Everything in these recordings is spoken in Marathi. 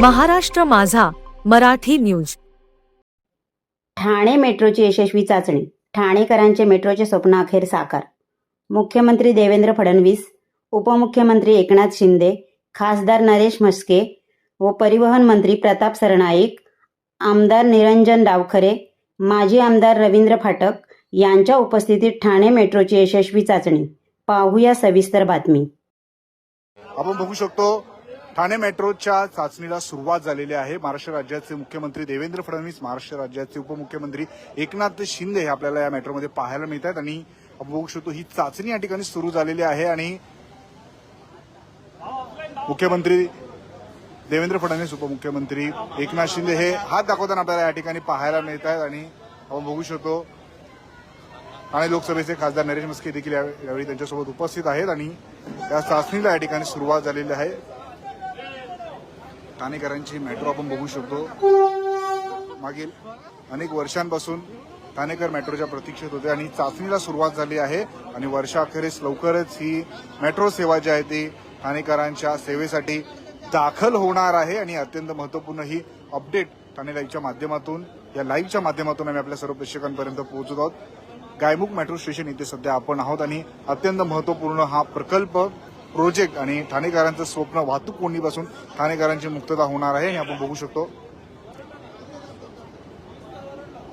महाराष्ट्र माझा मराठी न्यूज. ठाणे मेट्रोची यशस्वी चाचणी ठाणेकरांचे मेट्रोचे स्वप्न अखेर साकार. मुख्यमंत्री देवेंद्र फडणवीस उपमुख्यमंत्री एकनाथ शिंदे खासदार नरेश म्हस्के व परिवहन मंत्री प्रताप सरनाईक आमदार निरंजन डावखरे माजी आमदार रवींद्र फाटक यांच्या उपस्थितीत ठाणे मेट्रोची यशस्वी चाचणी. पाहूया सविस्तर बातमी. आपण बघू शकतो ठाणे मेट्रोच्या चाचणीला सुरुवात झालेली आहे. महाराष्ट्र राज्याचे मुख्यमंत्री देवेंद्र फडणवीस महाराष्ट्र राज्याचे उपमुख्यमंत्री एकनाथ शिंदे हे आपल्याला या मेट्रोमध्ये पाहायला मिळत आहेत आणि आपण बघू शकतो ही चाचणी या ठिकाणी सुरू झालेली आहे आणि मुख्यमंत्री देवेंद्र फडणवीस उपमुख्यमंत्री एकनाथ शिंदे हे हात दाखवताना आपल्याला या ठिकाणी पाहायला मिळत आहेत आणि आपण बघू शकतो. ठाणे लोकसभेचे खासदार नरेश मस्के देखील यावेळी त्यांच्यासोबत उपस्थित आहेत आणि या चाचणीला या ठिकाणी सुरुवात झालेली आहे. ठाणेकरांची मेट्रो आपण बघू शकतो. मागील अनेक वर्षांपासून ठाणेकर मेट्रोच्या प्रतीक्षेत होते आणि चाचणीला सुरुवात झाली आहे आणि वर्षाखेरीस लवकरच ही मेट्रो सेवा जी आहे ती ठाणेकरांच्या सेवेसाठी दाखल होणार आहे आणि अत्यंत महत्त्वपूर्ण ही अपडेट ठाणे लाईव्हच्या माध्यमातून या लाईव्हच्या माध्यमातून आम्ही आपल्या सर्व प्रेक्षकांपर्यंत पोहोचत आहोत. गायमुख मेट्रो स्टेशन इथे सध्या आपण आहोत आणि अत्यंत महत्त्वपूर्ण हा प्रकल्प प्रोजेक्ट आणि ठाणेकरांचं स्वप्न वाहतूक कोंडीपासून ठाणेकरांची मुक्तता होणार आहे आणि आपण बघू शकतो.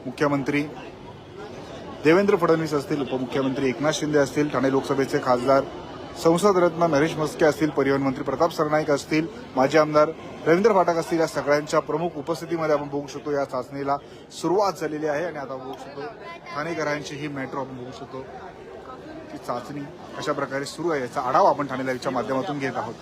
मुख्यमंत्री देवेंद्र फडणवीस असतील उपमुख्यमंत्री एकनाथ शिंदे असतील ठाणे लोकसभेचे खासदार संसद रत्न नरेश मस्के असतील परिवहन मंत्री प्रताप सरनाईक असतील माजी आमदार रवींद्र फाटक असतील या सगळ्यांच्या प्रमुख उपस्थितीमध्ये आपण बघू शकतो या चाचणीला सुरुवात झालेली आहे आणि आता बघू शकतो ठाणेकरांची ही मेट्रो आपण बघू शकतो. चाचणी कशा प्रकारे सुरू आहे याचा आढावा आपण ठाणे लाईव्हच्या माध्यमातून घेत आहोत.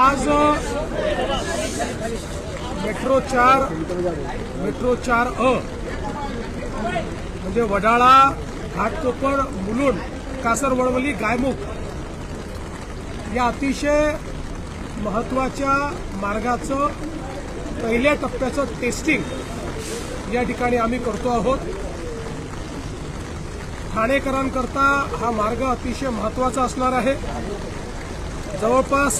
आज मेट्रो चार मेट्रो चार अ म्हणजे वडाळा घाटकोपर मुलुंड कासरवडवली गायमुख या अतिशय महत्त्वाच्या मार्गाचं पहिल्या टप्प्याचं टेस्टिंग या ठिकाणी आम्ही करतो आहोत. ठाणेकरांकरता हा मार्ग अतिशय महत्त्वाचा असणार आहे. जवळपास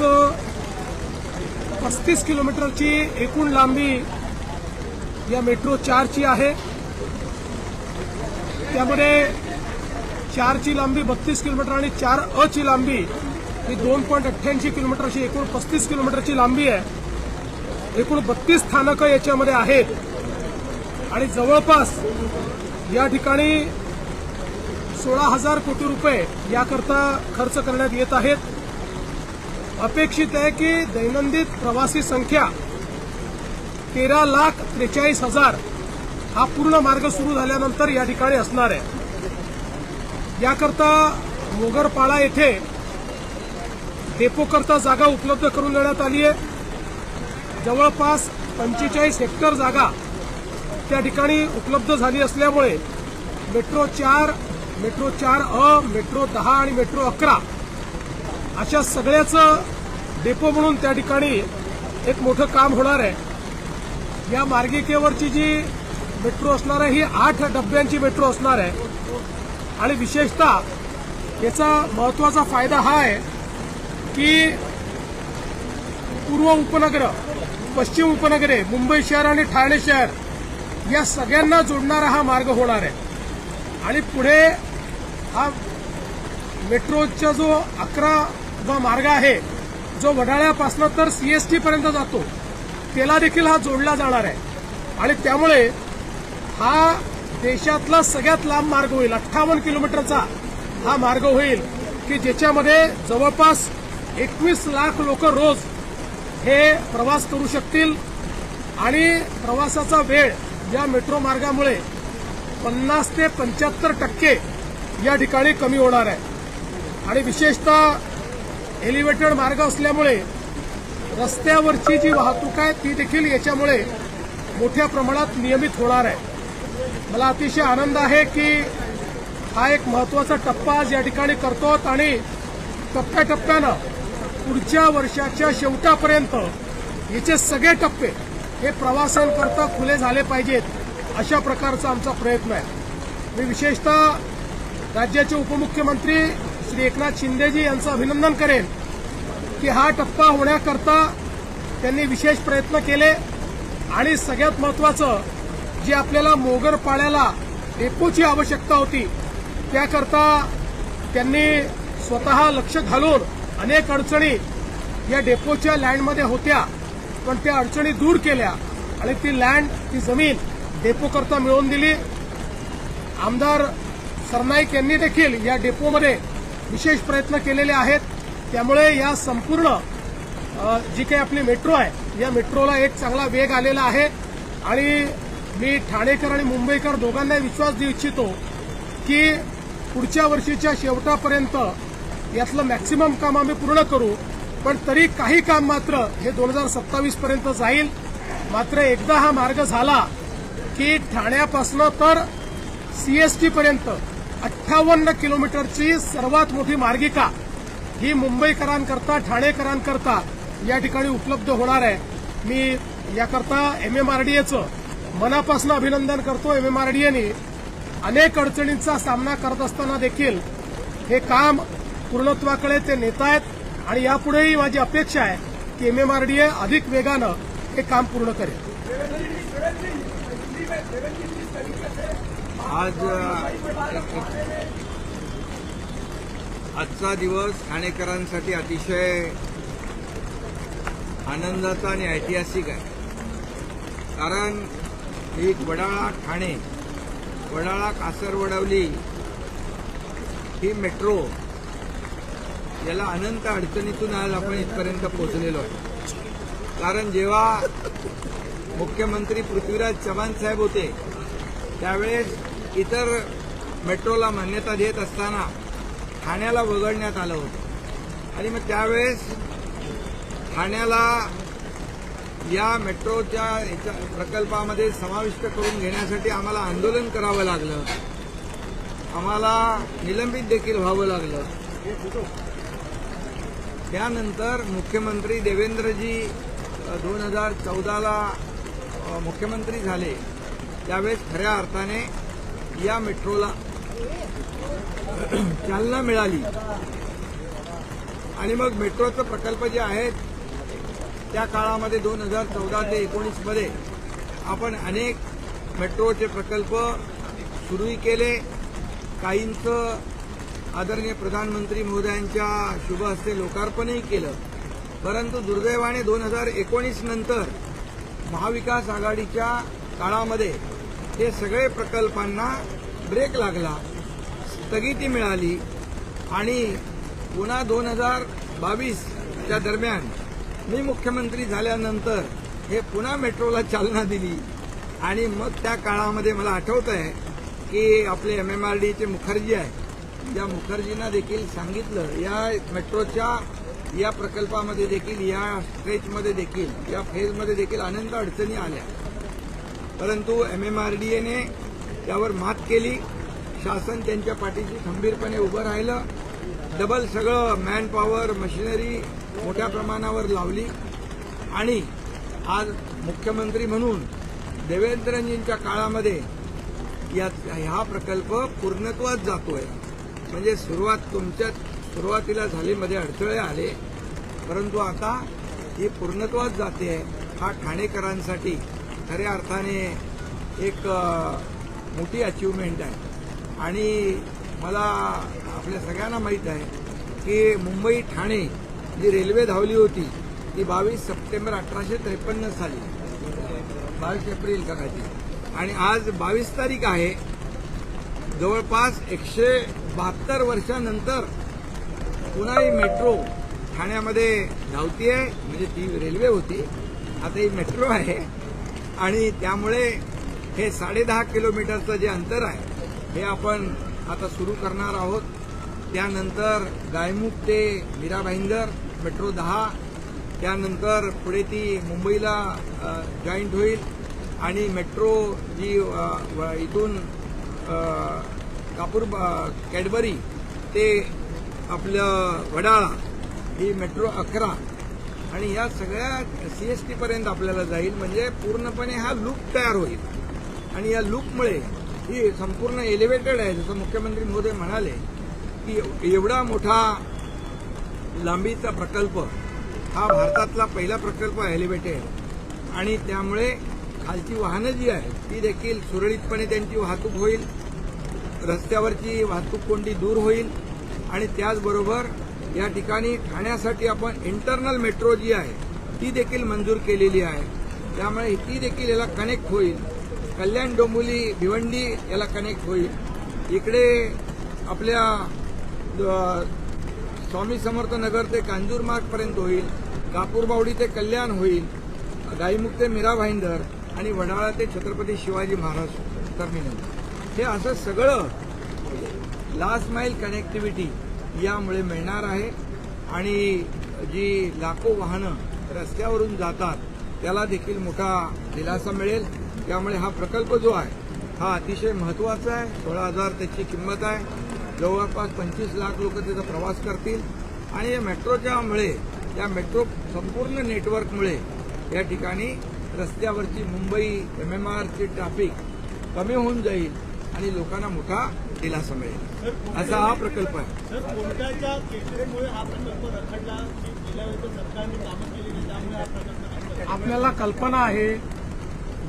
पस्तीस किलोमीटरची एकूण लांबी या मेट्रो चारची आहे. त्यामध्ये चारची लांबी बत्तीस किलोमीटर आणि चार अ ची लांबी ही दोन पॉईंट अठ्ठ्याऐंशी किलोमीटरची एकूण पस्तीस किलोमीटरची लांबी आहे. एकूण बत्तीस स्थानकं याच्यामध्ये आहेत. आणि जवळपास या ठिकाणी सोळा हजार कोटी रुपये याकरता खर्च करण्यात येत आहेत. अपेक्षित आहे की दैनंदिन प्रवासी संख्या तेरा लाख त्रेचाळीस हजार हा पूर्ण मार्ग सुरू झाल्यानंतर या ठिकाणी असणार आहे. याकरता मोगरपाळा येथे डेपोकरता जागा उपलब्ध करून देण्यात आली आहे. जवळपास पंचेचाळीस हेक्टर जागा त्या ठिकाणी उपलब्ध झाली असल्यामुळे मेट्रो चार मेट्रो चार अ मेट्रो दहा आणि मेट्रो अकरा अशा सगळ्याचं डेपो म्हणून त्या ठिकाणी एक मोठं काम होणार आहे. या मार्गिकेवरची जी मेट्रो असणार आहे ही आठ डब्यांची मेट्रो असणार आहे. आणि विशेषतः याचा महत्त्वाचा फायदा हा आहे की पूर्व उपनगर पश्चिम उपनगरे मुंबई शहर आणि ठाणे शहर या सगळ्यांना जोडणारा हा मार्ग होणार आहे. आणि पुढे हा मेट्रोचा जो अकरा मार्ग आहे जो वडाळ्यापासनं तर सीएसटीपर्यंत जातो त्याला देखील हा जोडला जाणार आहे. आणि त्यामुळे हा देशातला सगळ्यात लांब मार्ग होईल. अठ्ठावन्न किलोमीटरचा हा मार्ग होईल की ज्याच्यामध्ये जवळपास एकवीस लाख लोक रोज हे प्रवास करू शकतील. आणि प्रवासाचा वेळ या मेट्रो मार्गामुळे पन्नास ते पंच्याहत्तर टक्के या ठिकाणी कमी होणार आहे. आणि विशेषतः एलिव्हेटेड मार्ग असल्यामुळे रस्त्यावरची जी वाहतूक आहे ती देखील याच्यामुळे मोठ्या प्रमाणात नियमित होणार आहे. मला अतिशय आनंद आहे की हा एक महत्त्वाचा टप्पा आज या ठिकाणी करतो आणि टप्प्याटप्प्यानं पुढच्या वर्षाच्या शेवटापर्यंत याचे सगळे टप्पे हे प्रवासांकरता खुले झाले पाहिजेत अशा प्रकारचा आमचा प्रयत्न आहे. मी विशेषतः राज्याचे उपमुख्यमंत्री श्री एकनाथ शिंदेजी यांचं अभिनंदन करेन की हा टप्पा होण्याकरता त्यांनी विशेष प्रयत्न केले आणि सगळ्यात महत्वाचं जी आपल्याला मोगर पाळ्याला डेपोची आवश्यकता होती त्याकरता त्यांनी स्वतः लक्ष घालून अनेक अडचणी या डेपोच्या लँडमध्ये होत्या पण त्या अडचणी दूर केल्या आणि ती लँड ती जमीन डेपोकरता मिळवून दिली. आमदार सरनाईक यांनी देखील या डेपोमध्ये विशेष प्रयत्न केलेले आहेत. त्यामुळे या संपूर्ण जी काही आपली मेट्रो आहे या मेट्रोला एक चांगला वेग आलेला आहे. आणि मी ठाणेकर आणि मुंबईकर दोघांना विश्वास देऊ इच्छितो की पुढच्या वर्षीच्या शेवटापर्यंत यातलं मॅक्सिमम काम आम्ही पूर्ण करू. पण तरी काही काम मात्र हे दोन हजार सत्तावीस पर्यंत जाईल. मात्र एकदा हा मार्ग झाला की ठाण्यापासनं तर सीएसटी पर्यंत अठ्ठावन्न किलोमीटरची सर्वात मोठी मार्गिका ही मुंबईकरांकरता ठाणेकरांकरता या ठिकाणी उपलब्ध होणार आहे. मी याकरता एमएमआरडीएचं मनापासून अभिनंदन करतो एमएमआरडीएने अनेक अडचणींचा सामना करत असताना देखील हे काम पूर्णत्वाकडे ते नेत आहेत आणि यापुढेही माझी अपेक्षा आहे की एमएमआरडीए अधिक वेगानं हे काम पूर्ण करेल. आज आजचा दिवस ठाणेकरांसाठी अतिशय आनंदाचा आणि ऐतिहासिक आहे. कारण एक वडाळा ठाणे वडाळा कासरवडवली ही मेट्रो याला अनंत अडचणीतून आज आपण इथपर्यंत पोहोचलेलो आहे. कारण जेव्हा मुख्यमंत्री पृथ्वीराज चव्हाण साहेब होते त्यावेळेस इतर मेट्रोला मान्यता देत असताना ठाण्याला वगळण्यात आलं होतं. आणि मग त्यावेळेस ठाण्याला या मेट्रोच्या याच्या प्रकल्पामध्ये समाविष्ट करून घेण्यासाठी आम्हाला आंदोलन करावं लागलं. आम्हाला निलंबित देखील व्हावं लागलं. त्यानंतर मुख्यमंत्री देवेंद्रजी दोन हजार चौदाला मुख्यमंत्री झाले. त्यावेळेस खऱ्या अर्थाने या मेट्रोला चालना मिळाली. आणि मग मेट्रोचं प्रकल्प जे आहेत त्या काळामध्ये दोन हजार चौदा ते एकोणीसमध्ये आपण अनेक मेट्रोचे प्रकल्प सुरूही केले. काहींचं आदरणीय प्रधानमंत्री महोदयांच्या शुभ हस्ते लोकार्पणही केलं. परंतु दुर्दैवाने दोन हजार एकोणीस नंतर महाविकास आघाडीच्या काळामध्ये हे सगळे प्रकल्पांना ब्रेक लागला स्थगिती मिळाली आणि पुन्हा दोन हजार बावीसच्या दरम्यान मी मुख्यमंत्री झाल्यानंतर हे पुन्हा मेट्रोला चालना दिली. आणि मग त्या काळामध्ये मला आठवत आहे की आपले एम एम आर डीचे मुखर्जी आहे या मुखर्जींना देखील सांगितलं. या मेट्रोच्या या प्रकल्पामध्ये देखील या स्ट्रेचमध्ये देखील या फेजमध्ये देखील अनंत अडचणी आल्या. परंतु एम एम आर डी एने त्यावर मात केली. शासन त्यांच्या पाठीशी खंबीरपणे उभं राहिलं. डबल सगळं मॅन पॉवर मशिनरी मोठ्या प्रमाणावर लावली. आणि आज मुख्यमंत्री म्हणून देवेंद्रजींच्या काळामध्ये या हा प्रकल्प पूर्णत्वात जातोय. म्हणजे सुरुवात तुमच्या सुरुवातीला झालीमध्ये अडथळे आले. परंतु आता ही पूर्णत्वात जाते. हा ठाणेकरांसाठी खऱ्या अर्थाने एक मोठी अचिव्हमेंट आहे. आणि मला आपल्या सगळ्यांना माहीत आहे की मुंबई ठाणे जी रेल्वे धावली होती ती बावीस सप्टेंबर अठराशे त्रेपन्न साली. बावीस एप्रिल करायची आणि आज बावीस तारीख आहे. जवळपास एकशे बहात्तर वर्षानंतर पुन्हा ही मेट्रो ठाण्यामध्ये धावती आहे म्हणजे ती रेल्वे होती. आता ही मेट्रो आहे. आणि त्यामुळे हे साडेदहा किलोमीटरचं जे अंतर आहे हे आपण आता सुरू करणार आहोत. त्यानंतर गायमुख ते मीरा भाईंदर मेट्रो दहा. त्यानंतर पुढे ती मुंबईला जॉईंट होईल. आणि मेट्रो जी व- इथून कापूर कॅडबरी ते आपलं वडाळा ही मेट्रो अकरा. आणि या सगळ्या सी एस टीपर्यंत आपल्याला जाईल म्हणजे पूर्णपणे हा लूप तयार होईल. आणि या लूपमुळे ही संपूर्ण एलिव्हेटेड आहे जसं मुख्यमंत्री मोदी म्हणाले की एवढा मोठा लांबीचा प्रकल्प हा भारतातला पहिला प्रकल्प एलिव्हेटेड आणि त्यामुळे खालची वाहनं जी आहेत ती देखील सुरळीतपणे त्यांची वाहतूक होईल रस्त्यावरची वाहतूक कोंडी दूर होईल आणि त्याचबरोबर या ठिकाणी ठाण्यासाठी आपण इंटरनल मेट्रो जी आहे ती देखील मंजूर केलेली आहे. त्यामुळे ती देखील याला कनेक्ट होईल. कल्याण डोंबोली भिवंडी याला कनेक्ट होईल. इकडे आपल्या स्वामी समर्थ नगर ते कांजूरमार्गपर्यंत होईल कापूरबावडी ते कल्याण होईल गाईमुख ते मीरा भाईंदर आणि वडाळा ते छत्रपती शिवाजी महाराज टर्मिनल हे असं सगळं लास्ट माईल कनेक्टिव्हिटी यामुळे मिळणार आहे आणि जी लाखो वाहनं रस्त्यावरून जातात त्याला देखील मोठा दिलासा मिळेल. त्यामुळे हा प्रकल्प जो आहे हा अतिशय महत्त्वाचा आहे. सोळा हजार त्याची किंमत आहे. जवळपास पंचवीस लाख लोक त्याचा प्रवास करतील. आणि या मेट्रोच्या मुळे या मेट्रो संपूर्ण नेटवर्कमुळे या ठिकाणी रस्त्यावरची मुंबई एम एम आरची ट्रॅफिक कमी होऊन जाईल आणि लोकांना मोठा दिलासा मिळेल. असा हा प्रकल्प आहे. सर कोणत्याच्या केसेसमुळे हा प्रकल्प रखडला. की गेल्या वेळेस सरकारने कामं केली नाही त्यामुळे हा प्रकल्प रखडला. आपल्याला कल्पना आहे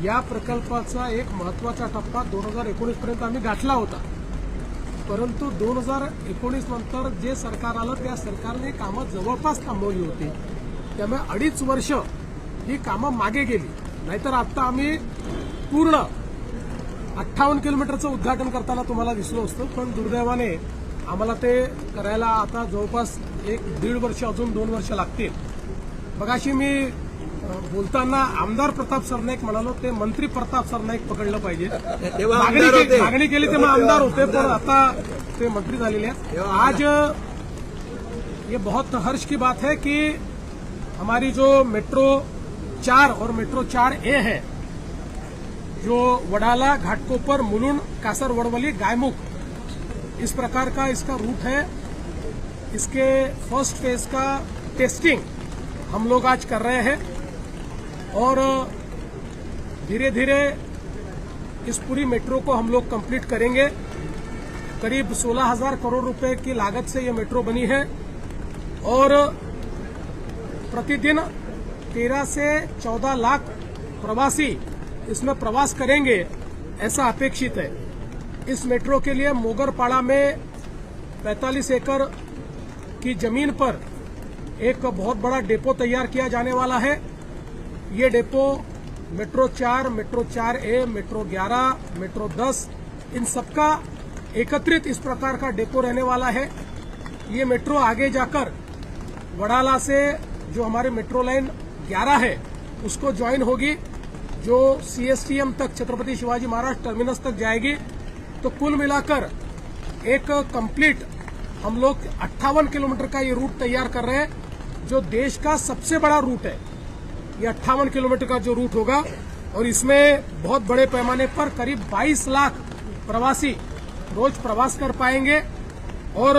या प्रकल्पाचा एक महत्त्वाचा टप्पा दोन हजार एकोणीस पर्यंत आम्ही गाठला होता. परंतु दोन हजार एकोणीस नंतर जे सरकार आलं त्या सरकारने कामं जवळपास थांबवली होती. त्यामुळे अडीच वर्ष ही कामं मागे गेली. नाहीतर आता आम्ही पूर्ण अठ्ठावन्न किलोमीटरचं उद्घाटन करताना तुम्हाला दिसलो असतो पण दुर्दैवाने आम्हाला ते करायला आता जवळपास एक दीड वर्ष अजून दोन वर्ष लागतील. मगाशी मी बोलताना आमदार प्रताप सरनाईक म्हणालो ते मंत्री प्रताप सरनाईक पकडलं पाहिजे. तेव्हा मागणी आमदार होते. मागणी केली तेव्हा आमदार होते पण आता ते मंत्री झालेले आहेत. आज ये बहुत हर्ष की बात है कि हमारी जो मेट्रो चार और मेट्रो चार ए है जो वडाला घाटकोपर मुलुंड कासर वड़वली गायमुख इस प्रकार का इसका रूट है। इसके फ़र्स्ट फ़ेज़ का टेस्टिंग हम लोग आज कर रहे हैं। और धीरे धीरे इस पूरी मेट्रो को हम लोग कंप्लीट करेंगे। करीब 16,000 करोड़ रुपए की लागत से ये मेट्रो बनी है। और प्रतिदिन 13 से 14 लाख प्रवासी इसमें प्रवास करेंगे ऐसा अपेक्षित है। इस मेट्रो के लिए मोगरपाड़ा में 45 एकड़ की ज़मीन पर एक बहुत बड़ा डेपो तैयार किया जाने वाला है। ये डेपो, मेट्रो चार मेट्रो चार ए, मेट्रो ग्यारह, मेट्रो दस, इन सबका एकत्रित इस प्रकार का डेपो रहने वाला है। ये मेट्रो आगे जाकर वडाला से जो हमारे मेट्रो लाइन 11 है, उसको ज्वाइन होगी, जो सीएसटीएम तक, छत्रपति शिवाजी महाराज टर्मिनस तक जाएगी। तो कुल मिलाकर एक कंप्लीट हम लोग अट्ठावन किलोमीटर का ये रूट तैयार कर रहे हैं, जो देश का सबसे बड़ा रूट है। ये अट्ठावन किलोमीटर का जो रूट होगा और इसमें बहुत बड़े पैमाने पर करीब 22 लाख प्रवासी रोज प्रवास कर पाएँगे और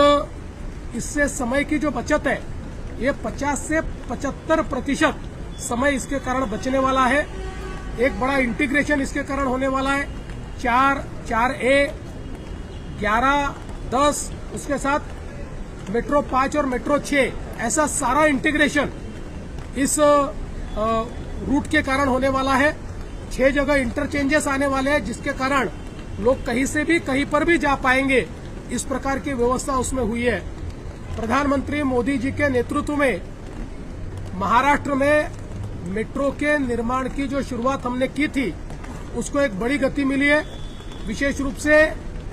इससे समय की जो बचत है, ये 50 से 75 प्रतिशत समय इसके कारण बचने वाला है। एक बड़ा इंटीग्रेशन इसके कारण होने वाला है। चार चार ए ग्यारह, दस, उसके साथ मेट्रो पाँच और मेट्रो छह, ऐसा सारा इंटीग्रेशन इस रूट के कारण होने वाला है। छह जगह इंटरचेंजेस आने वाले हैं, जिसके कारण लोग कहीं से भी, कहीं पर भी जा पाएँगे। इस प्रकार की व्यवस्था उसमें हुई है। प्रधानमंत्री मोदी जी के नेतृत्व में महाराष्ट्र में मेट्रो के निर्माण की जो शुरुआत हमने की थी, उसको एक बड़ी गति मिली है। विशेष रूप से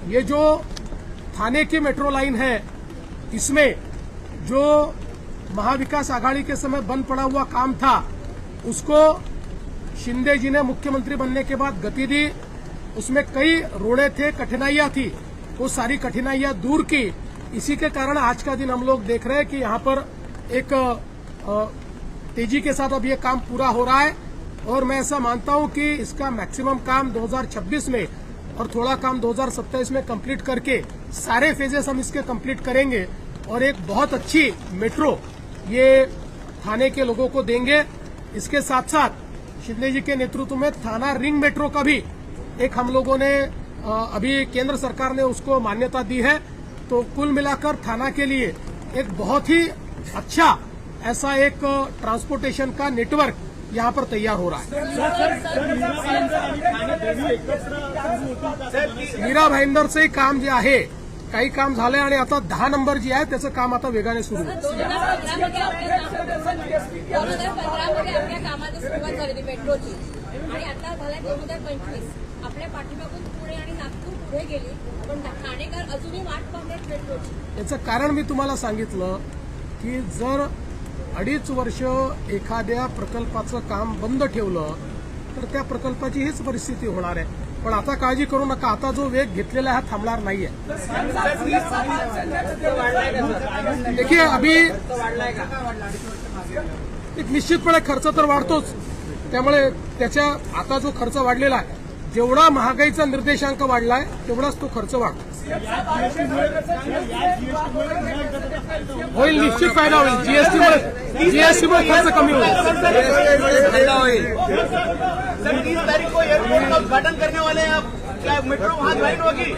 ये जो थाने की मेट्रो लाइन है, इसमें जो महाविकास आघाड़ी के समय बंद पड़ा हुआ काम था उसको शिंदे जी ने मुख्यमंत्री बनने के बाद गति दी। उसमें कई रोड़े थे, कठिनाइयाँ थी। वो सारी कठिनाइयाँ दूर की। इसी के कारण आज का दिन हम लोग देख रहे हैं कि यहाँ पर एक तेज़ी के साथ अब ये काम पूरा हो रहा है। और मैं ऐसा मानता हूँ कि इसका मैक्सिमम काम 2026 में और थोड़ा काम 2027 में कंप्लीट करके सारे फेजेस हम इसके कंप्लीट करेंगे। और एक बहुत अच्छी मेट्रो ये थाने के लोगों को देंगे। इसके साथ साथ शिंदे जी के नेतृत्व में थाना रिंग मेट्रो का भी एक हम लोगों ने अभी केंद्र सरकार ने उसको मान्यता दी है। तो कुल मिलाकर थाना के लिए एक बहुत ही अच्छा ऐसा एक ट्रांसपोर्टेशन का नेटवर्क यहाँ पर तैयार हो रहा है। मीरा भाईंदर से काम जे आहे काही काम झालंय आणि आता दहा नंबर जे आहे त्याचं काम आता वेगाने सुरू याचं कारण मी तुम्हाला सांगितलं की जर अडीच वर्ष एखाद्या प्रकल्पाचं काम बंद ठेवलं तर त्या प्रकल्पाची हीच परिस्थिती होणार आहे. पण आता काळजी करू नका. आता जो वेग घेतलेला आहे हा थांबणार नाहीये. देखील अभी एक निश्चितपणे खर्च तर वाढतोच. त्यामुळे त्याच्या आता जो खर्च वाढलेला आहे जेवढा महागाईचा निर्देशांक वाढलाय तेवढाच तो खर्च वाढतो. होईल निश्चित फ़ायदा होईल. जीएसटीमुळे जीएसटीमुळे खर्च कमी होईल. फ़ायदा होईल सर तीस तारीख को एयरपोर्ट का उद्घाटन करने वाले हैं आप क्या मेट्रो वहाँ ज्वाइन होगी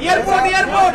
एयरपोर्ट एयरपोर्ट